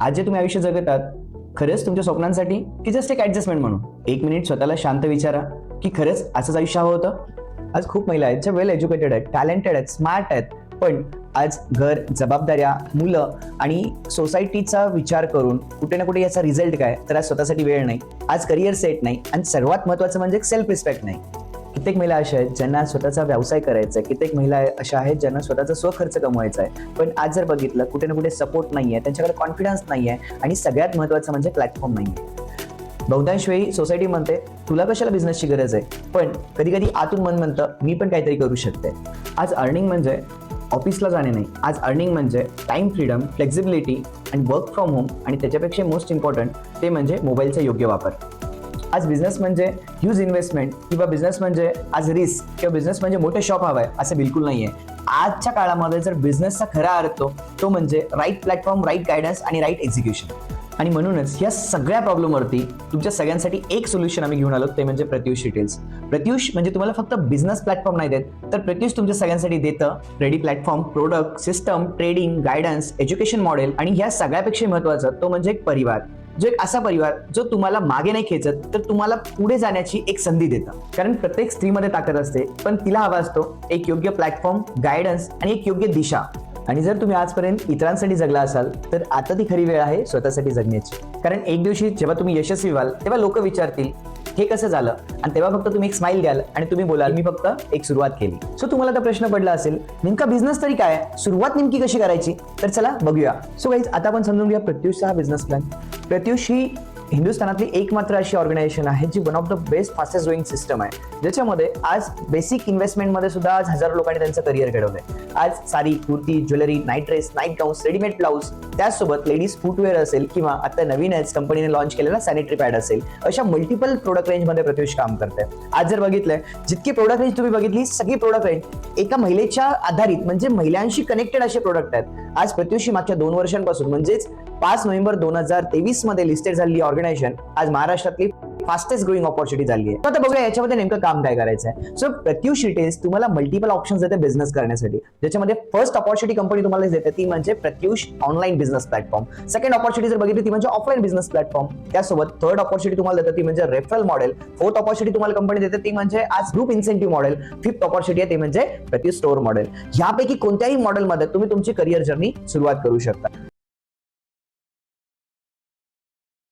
आज जे तुम्ही आयुष्य जगतात खरंच तुमच्या स्वप्नांसाठी की जस्ट एक ऍडजस्टमेंट म्हणून? एक मिनिट स्वतःला शांत विचारा की खरंच असंच आयुष्य हवं होतं? आज खूप महिला आहेत ज्या वेल एज्युकेटेड आहेत टॅलेंटेड आहेत स्मार्ट आहेत पण आज घर जबाबदाऱ्या मुलं आणि सोसायटीचा विचार करून कुठे ना कुठे याचा रिझल्ट काय? तर आज स्वतःसाठी वेळ नाही. आज करिअर सेट नाही. आणि सर्वात महत्वाचं म्हणजे सेल्फ रिस्पेक्ट नाही. कित्येक महिला अशा आहेत ज्यांना स्वतःचा व्यवसाय करायचा आहे. कित्येक महिला अशा आहेत ज्यांना स्वतःचा स्वखर्च कमवायचा आहे. पण आज जर बघितलं कुठे ना कुठे सपोर्ट नाही आहे त्यांच्याकडे कॉन्फिडन्स नाही आहे आणि सगळ्यात महत्त्वाचं म्हणजे प्लॅटफॉर्म नाही आहे बहुतांश वेळी सोसायटी म्हणते तुला कशाला बिझनेसची गरज आहे? पण कधी कधी आतून मन म्हणतं मी पण काहीतरी करू शकते. आज अर्निंग म्हणजे ऑफिसला जाणे नाही. आज अर्निंग म्हणजे टाइम फ्रीडम फ्लेक्झिबिलिटी आणि वर्क फ्रॉम होम आणि त्याच्यापेक्षा मोस्ट इम्पॉर्टंट ते म्हणजे मोबाईलचा योग्य वापर. आज बिझनेस म्हणजे ह्यूज इन्व्हेस्टमेंट किंवा बिझनेस म्हणजे आज रिस्क किंवा बिझनेस म्हणजे मोठे शॉप हवं आहे असं बिलकुल नाही आहे आजच्या काळामध्ये जर बिझनेसचा खरा अर्थ तो म्हणजे राईट प्लॅटफॉर्म राईट गायडन्स आणि राईट एक्झिक्युशन आणि म्हणूनच या सगळ्या प्रॉब्लेमवरती तुमच्या सगळ्यांसाठी एक सोल्युशन आम्ही घेऊन आलो ते म्हणजे प्रत्युष डिटेल्स प्रत्युष म्हणजे तुम्हाला फक्त बिझनेस प्लॅटफॉर्म नाही देत तर प्रत्युष तुमच्या सगळ्यांसाठी देतं ready platform product system trading guidance education model आणि ह्या सगळ्यापेक्षा महत्वाचं तो म्हणजे एक परिवार. जो एक असा परिवार जो तुम्हाला मागे नाही खेचत तर तुम्हाला पुढे जाण्याची एक संधी देतं. कारण प्रत्येक स्त्रीमध्ये ताकद असते पण तिला हवा असतो एक योग्य प्लॅटफॉर्म गायडन्स आणि एक योग्य दिशा. आणि जर तुम्ही आजपर्यंत इतरांसाठी जगला असाल तर आता ती खरी वेळ आहे स्वतःसाठी जगण्याची. कारण एक दिवशी जेव्हा तुम्ही यशस्वी व्हाल तेव्हा लोक विचारतील हे कसं झालं? आणि तेव्हा फक्त तुम्ही एक स्माइल द्याल आणि तुम्ही बोलाल मी फक्त एक सुरुवात केली. सो तुम्हाला तर प्रश्न पडला असेल नेमका बिझनेस तरी काय? सुरुवात नेमकी कशी करायची? तर चला बघूया. सो गाईज आता आपण समजून घ्या प्रत्युषचा हा बिझनेस प्लॅन प्रत्युष ही हिंदुस्थानातली एकमात्र अशी ऑर्गनायझेशन आहे जी one of the best fastest growing system आहे. ज्याच्यामध्ये आज बेसिक इन्व्हेस्टमेंटमध्ये सुद्धा आज हजारो लोकांनी त्यांचं करिअर घडवलंय. आज sari kurti jewellery night dress night gowns readymade blouse त्याचसोबत लेडीज फुटवेअर असेल किंवा आता नवीनच कंपनीने लॉन्च केलेला सॅनिटरी पॅड असेल अशा मल्टिपल प्रोडक्ट रेंजमध्ये प्रत्युष काम करते आज जर बघितलंय जितकी प्रोडक्ट रेंज तुम्ही बघितली सगळी प्रोडक्ट रेंज एका महिलेच्या आधारित म्हणजे महिलांशी कनेक्टेड असे प्रोडक्ट आहेत. आज प्रत्युषी मागच्या दोन वर्षांपासून म्हणजेच पाच नोव्हेंबर दोन हजार तेवीसमध्ये लिस्टेड झालेली ऑर्गनायझेशन आज महाराष्ट्रातली फास्टेस्ट ग्रोईंग ऑपॉर्च्युनिटी झाली आहे. आता बघूया याच्यामध्ये नेमकं काम काय करायचं आहे. सो प्रत्युष रिटेल्स तुम्हाला मल्टिपल ऑप्शन देते बिझनेस करण्यासाठी. ज्याच्यामध्ये फर्स्ट ऑपॉर्च्युनिटी कंपनी तुम्हाला देते ती म्हणजे Pratyush online business platform second opportunity जर बघितली ती म्हणजे ऑफलाईन बिझनेस प्लॅटफॉर्म त्यासोबत थर्ड ऑपॉर्च्युनिटी तुम्हाला देते ती म्हणजे रेफरल मॉडेल फोर्थ ऑपॉर्च्युनिटी तुम्हाला कंपनी देते ती म्हणजे आज group incentive model fifth opportunity आहे ते म्हणजे प्रत्युष स्टोअर मॉडेल यापैकी कोणत्याही मॉडेलमध्ये तुम्ही तुमची करिअर जर्नी सुरुवात करू शकता.